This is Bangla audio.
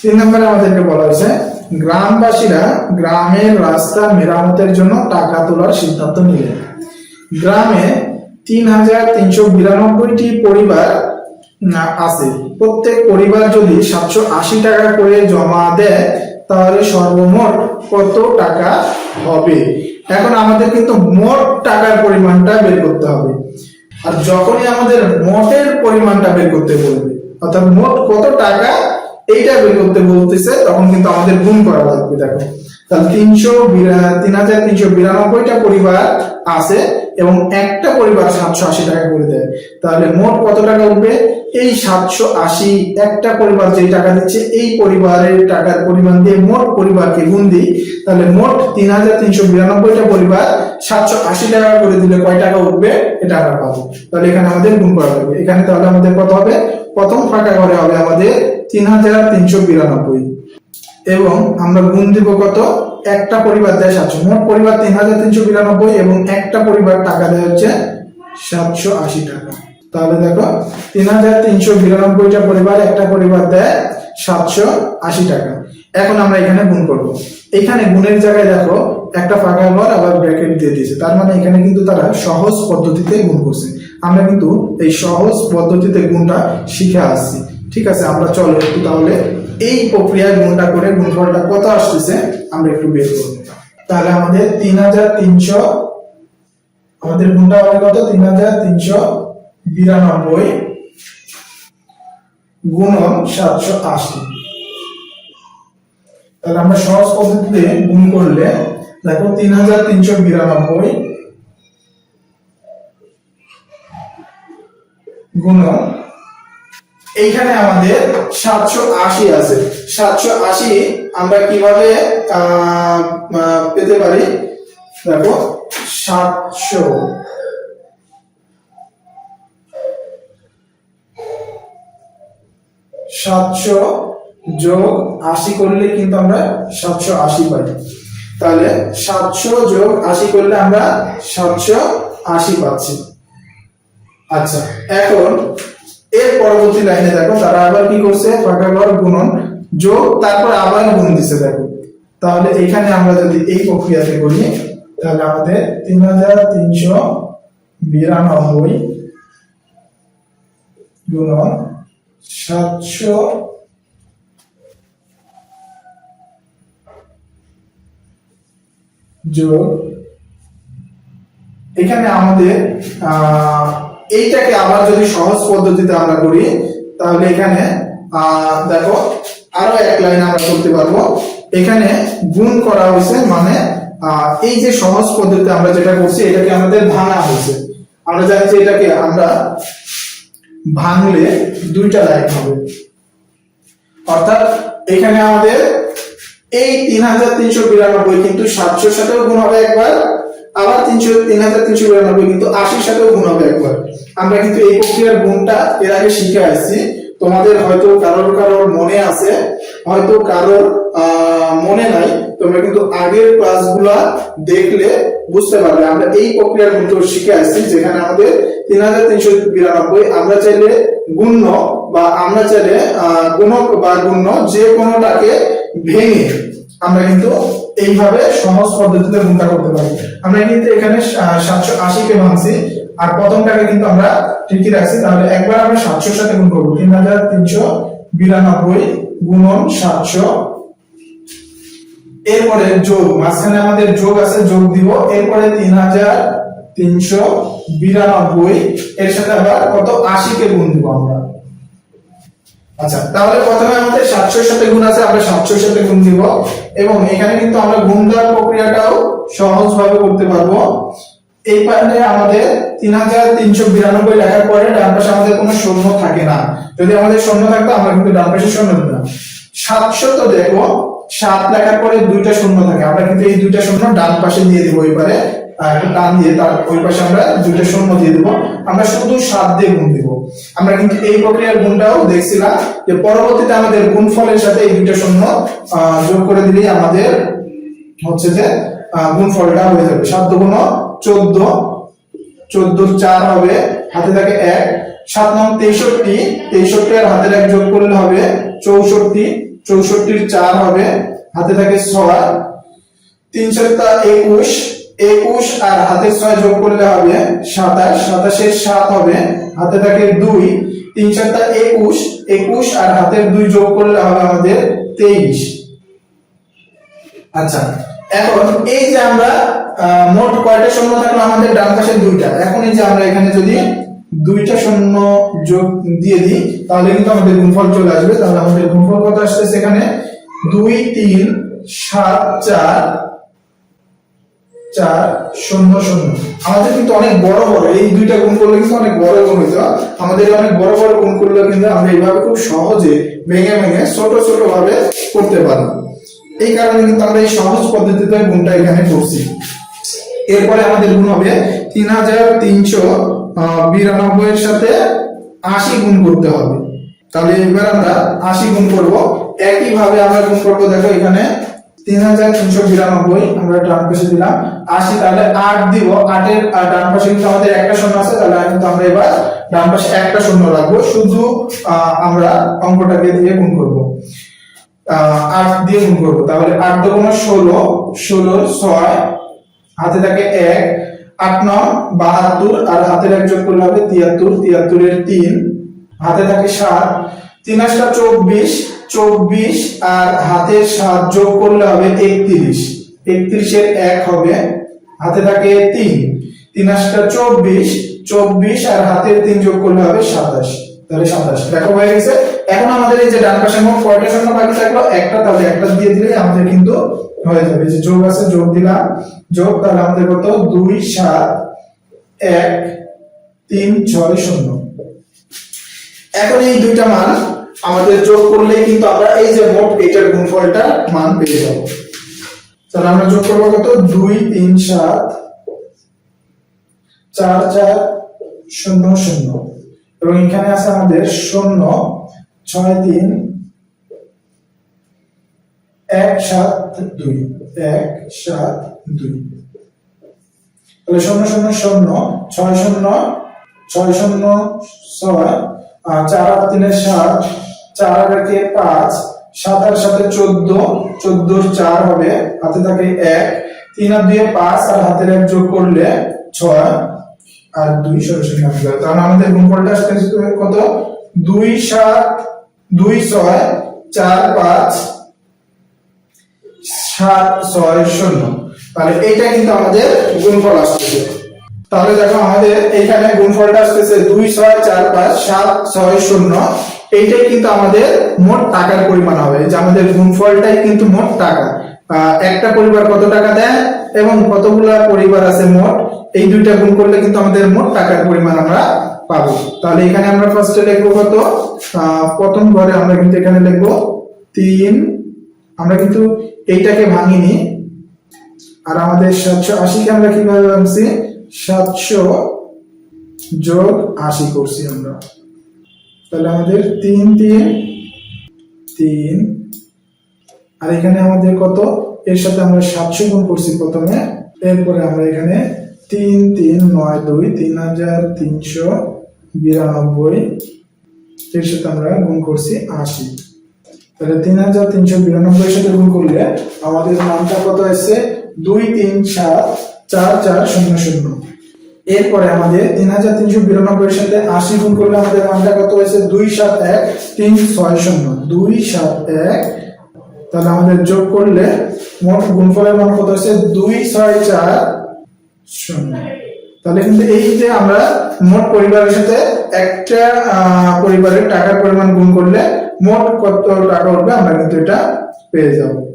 তিন নম্বরে আমাদেরকে বলা হয়েছে, গ্রামবাসীরা গ্রামের রাস্তা মেরামতের জন্য টাকা তোলার সিদ্ধান্ত নিলেন। গ্রামে তিন হাজার তিনশো বিরানব্বইটি পরিবার আছে। প্রত্যেক পরিবার যদি সাতশো আশি টাকা করে জমা দেয়, তাহলে সর্বমোট কত টাকা হবে? এখন আমাদের কিন্তু মোট টাকার পরিমাণটা বের করতে হবে। আর যখনই আমাদের মোটের পরিমাণটা বের করতে বলবে, অর্থাৎ মোট কত টাকা এইটা বের করতে বলতেছে তখন কিন্তু আমাদের গুণ করা লাগবে দেখো। তিন হাজার তিনশো বিরানব্বইটা পরিবার আছে এবং একটা পরিবার সাতশো আশি টাকা করে দেয়। তাহলে মোট কত টাকা উঠবে? এই সাতশো আশি একটা পরিবার যে টাকা দিচ্ছে, এই পরিবারের টাকার পরিমাণ দিয়ে মোট পরিবারকে গুণ দিই। তাহলে মোট তিন হাজার তিনশো বিরানব্বইটা পরিবার সাতশো আশি টাকা করে দিলে কয় টাকা উঠবে? এটা আমরা পাবো। তাহলে এখানে আমাদের গুণ করা হবে। এখানে তাহলে আমাদের কত হবে? প্রথম ফাঁকা ঘরে হবে আমাদের তিন হাজার তিনশো বিরানব্বই। এবং আমরা গুণ দিব কত? একটা পরিবার দেয় সাতশো। মোট পরিবার তিন হাজার তিনশো বিরানব্বই এবং একটা পরিবার টাকা দেয় হচ্ছে সাতশো আশি টাকা। তাহলে দেখো, তিন হাজার তিনশো বিরানব্বইটা পরিবার, একটা পরিবার দেয় সাতশো আশি টাকা। এখন আমরা এখানে গুণ করব। এখানে গুণের জায়গায় দেখো, একটা ফাঁকা ঘর, আবার ব্র্যাকেট দিয়ে দিয়েছে। তার মানে এখানে কিন্তু তারা সহজ পদ্ধতিতে গুণ করছে। আমরা কিন্তু এই সহজ পদ্ধতিতে গুণটা শিখে আসছি। ঠিক আছে, আমরা চলো একটু তাহলে এই প্রক্রিয়ায় গুণটা করে গুণফলটা কত আসতেছে, আমরা একটু বের করব তাহলে আমাদের তিন হাজার তিনশো, আমাদের গুণটা হবে কত? তিন হাজার তিনশো বিরানব্বই গুণন সাতশো আশি। তাহলে আমরা সহজ পদ্ধতিতে গুণ করলে, দেখো তিন হাজার তিনশো বিরানব্বই গুণন এইখানে আমাদের সাতশো আশি আছে। সাতশো আশি আমরা কীভাবে পেতে পারি? দেখো, সাতশো। সাতশো যোগ আশি করলে কিন্তু আমরা সাতশো আশি পাই। তাহলে সাতশো যোগ আশি করলে আমরা সাতশো আশি পাচ্ছি। আচ্ছা এখন এর পরবর্তী লাইনে দেখো তারা আবার কি করছে? ফাঁকা গুণন। যোগ তারপর আবার গুণ দিছে দেখো। তাহলে এখানে আমরা যদি এই প্রক্রিয়াতে করি তাহলে আমাদের তিন হাজার তিনশো বিরানব্বই গুণন সাতশো যোগ। এখানে আমাদের আহ, এইটাকে আবার যদি সহজ পদ্ধতিতে আমরা করি, তাহলে এখানে দেখো, আরও এক লাইন আমরা করতে পারব। এখানে গুণ করা হয়েছে মানে এই যে সহজ পদ্ধতিতে আমরা যেটা করছি, এটাকে আমাদের ভাঙা হয়েছে। আমরা জানি এটাকে আমরা ভাঙলে দুইটা লাইন হবে। অর্থাৎ এখানে আমাদের এই তিন হাজার তিনশো বিরানব্বই কিন্তু সাতশোর সাথেও গুণ হবে একবার আবার তিনশো, তিন হাজার তিনশো বিরানব্বই কিন্তু আশির সাথেও গুণ হবে একবার। আমরা কিন্তু এই প্রক্রিয়ার গুণটা এর আগে শিখে আসছি। তোমাদের হয়তো কারোর কারোর মনে আছে, হয়তো কারোর মনে নাই। তোমরা কিন্তু আগের ক্লাসগুলা দেখলে বুঝতে পারবে। আমরা এই প্রক্রিয়ার কিন্তু শিখে আসছি, যেখানে আমাদের তিন হাজার তিনশো বিরানব্বই, আমরা চাইলে গুণ্য বা আমরা চাইলে গুণক বা গুণ্য যে কোনোটাকে ভেঙে আমরা কিন্তু এইভাবে সহজ পদ্ধতিতে গুণটা করতে পারি। আমরা কিন্তু এখানে সাতশো আশিকে ভাঙছি, আর প্রথমটাকে কিন্তু আমরা ঠিকই রাখছি, তাহলে একবার আমরা সাতশোর সাথে গুণ করব। তিন হাজার তিনশো বিরানব্বই গুণন সাতশো। এরপরে যোগ, মাঝখানে আমাদের যোগ আছে, যোগ দিব। এরপরে তিন হাজার তিনশো বিরানব্বই, এর সাথে আবার কত? আশিকে গুণ দিব আমরা। আচ্ছা তাহলে প্রথমে আমাদের সাতশোর সাথে গুণ আছে, আমরা সাতশোর সাথে গুণ দিব। এবং এখানে কিন্তু আমরা গুণ দেওয়ার প্রক্রিয়াটাও সহজ ভাবে করতে পারব। এই পারে আমাদের তিন হাজার তিনশো বিরানব্বই লেখার পরে ডান পাশে আমাদের কোনো শূন্য থাকে না। যদি আমাদের শূন্য থাকতো, আমরা কিন্তু ডান পাশে শূন্য দিতাম। সাতশো তো দেখো সাত লেখার পরে দুইটা শূন্য থাকে। আমরা কিন্তু এই দুইটা শূন্য ডান পাশে দিয়ে দিব আর একটা টান দিয়ে তার ওই পাশে আমরা দুইটা শূন্য দিয়ে দিব। আমরা শুধু সাত দিয়ে গুণ দিব। আমরা কিন্তু এই প্রক্রিয়ার গুণটাও দেখছিলাম যে পরবর্তীতে আমাদের গুণফলের সাথে এই দুইটা শূন্য যোগ করে দিলেই আমাদের হচ্ছে যে গুণফলটা হয়ে যাবে। সাত দুগুণ চোদ্দ চোদ্দ চার হবে, হাতে থাকে এক। সাত নং তেষট্টি তেষট্টি আর হাতের এক যোগ করলে হবে চৌষট্টি, চৌষট্টির চার হবে, হাতে থাকে ছয়। তিন সাতটা একুশ একুশ আর হাতের ছয় যোগ করলে হবে সাতাশ। সাতাশের সাত হবে, হাতে থাকে দুই। তিন সাতটা একুশ একুশ আর হাতের দুই যোগ করলে হবে আমাদের তেইশ। আচ্ছা এখন এই যে আমরা মোট কয়টা শূন্য থাকল? আমাদের ডান পাশে দুইটা। এখন এই যে আমরা এখানে যদি দুইটা শূন্য যোগ দিয়ে দিই, তাহলে কিন্তু আমাদের গুণফল চলে আসবে। তাহলে আমাদের গুণফল কত আসছে সেখানে দুই, তিন, সাত, চার চার, শূন্য শূন্য। আমাদের কিন্তু অনেক বড় বড়, এই দুইটা গুণ করলে কিন্তু অনেক বড় গুণ হইতো। আমাদের অনেক বড় বড় গুণ করলে কিন্তু আমরা এইভাবে খুব সহজে ভেঙে ভেঙে ছোট ছোট ভাবে করতে পারি। এই কারণে কিন্তু আমরা এই সহজ পদ্ধতিতে গুণটা এখানে করছি। এরপরে আমাদের গুণ হবে তিন হাজার তিনশো বিরানব্বই এর সাথে আশি গুণ করতে হবে। তাহলে এবার আমরা আশি গুণ করব। একই ভাবে আমরা গুণ করব, দেখো এখানে তিন হাজার তিনশো বিরানব্বই আমরা দিলাম। আশি তাহলে আট দিব। আটের ডান পাশে কিন্তু আমাদের একটা আছে, তাহলে এবার ডান পাশে একটা শুধু আমরা অঙ্কটাকে দিয়ে করব। আট দিয়ে করব। তাহলে আট ষোলো ষোলো ছয়, হাতে থাকে এক, আট নয়, বাহাত্তর, আর হাতের এক যোগ করলে হবে তিয়াত্তর। তিয়াত্তরের তিন, হাতে থাকে সাত। তিন আটটা চব্বিশ চব্বিশ আর হাতের সাত যোগ করলে হবে একত্রিশ। একত্রিশের এক হবে, হাতে থাকে তিন। তিন আটটা চব্বিশ চব্বিশ আর হাতের তিন যোগ করলে হবে সাতাশ। তাহলে সাতাশ। দেখো, হয়ে গেছে। এখন আমাদের এই যে ডান পাশে মোট কয়টা শূন্য বাকি থাকল? একটা, তাহলে একটা দিয়ে দিলে আমাদের কিন্তু হয়ে যাবে। যে যোগ আছে, যোগ দিলাম। যোগ, তাহলে আমাদের কত? দুই, সাত, এক, তিন, ছয়, শূন্য। এখন এই দুইটা মান আমাদের যোগ করলে কিন্তু আমরা এই যে মোট এটার গুণফলটা মান পেয়ে যাব। তাহলে আমরা যোগ করব কত? দুই, তিন, সাত, চার চার, শূন্য শূন্য। এবং এখানে আছে আমাদের শূন্য, ছয়, তিন, এক, সাত, দুই, এক, সাত, দুই। তাহলে শূন্য শূন্য শূন্য, ছয় শূন্য ছয় শূন্য, ছয় চার, আট, তিনের সাত চার পাঁচ। সাত আর সাথে চোদ্দ। চোদ্দোর চার হবে। হাতে থাকে এক। তিন আর পাঁচ আর হাতের এক যোগ করলে ছয়। আর দুই সরাসরি তাহলে আমাদের গুণফলটা আসতে কত? দুই সাত, দুই ছয়, চার পাঁচ, সাত, ছয়, শূন্য। তাহলে এইটা কিন্তু আমাদের গুণফল আসতেছে। তাহলে দেখো আমাদের এখানে গুণফলটা আসতেছে দুই, ছয়, চার, পাঁচ, সাত, ছয়, শূন্য। এইটাই কিন্তু আমাদের মোট টাকার পরিমাণ হবে। যে আমাদের গুণফলটাই কিন্তু মোট টাকা। একটা পরিবার কত টাকা দেয় এবং কতগুলা পরিবার আছে মোট, এই দুইটা গুণ করলে কিন্তু আমাদের মোট টাকার পরিমাণ আমরা পাবো। তাহলে এখানে আমরা ফার্স্টে লিখব কত? প্রথম ঘরে আমরা কিন্তু এখানে লিখব তিন। আমরা কিন্তু এইটাকে ভাঙিনি। আর আমাদের সাতশো আশিকে আমরা কীভাবে ভাঙছি? সাতশো যোগ আশি করছি আমরা। তাহলে আমাদের তিন তিন তিন। আর এখানে আমাদের কত? এর সাথে আমরা সাতশো গুণ করছি প্রথমে। এরপরে আমরা এখানে তিন তিন, নয়, দুই, তিন হাজার তিনশো বিরানব্বই। এর সাথে আমরা গুণ করছি আশি। তাহলে তিন হাজার তিনশো বিরানব্বই সাথে গুণ করলে আমাদের নামটা কত আসছে দুই তিন সাত, চার চার, শূন্য শূন্য। এরপরে আমাদের তিন হাজার তিনশো বিরানব্বই সাথে আশি গুণ করলে আমাদের মানটা কত হয়েছে? দুই সাত এক তিন ছয় শূন্য। দুই সাত এক। তাহলে আমাদের যোগ করলে মোট গুণফলের মান কত হয়েছে? দুই ছয় চার শূন্য। তাহলে কিন্তু এই যে আমরা মোট পরিবারের সাথে একটা পরিবারের টাকার পরিমাণ গুণ করলে মোট কত টাকা উঠবে আমরা কিন্তু এটা পেয়ে যাব।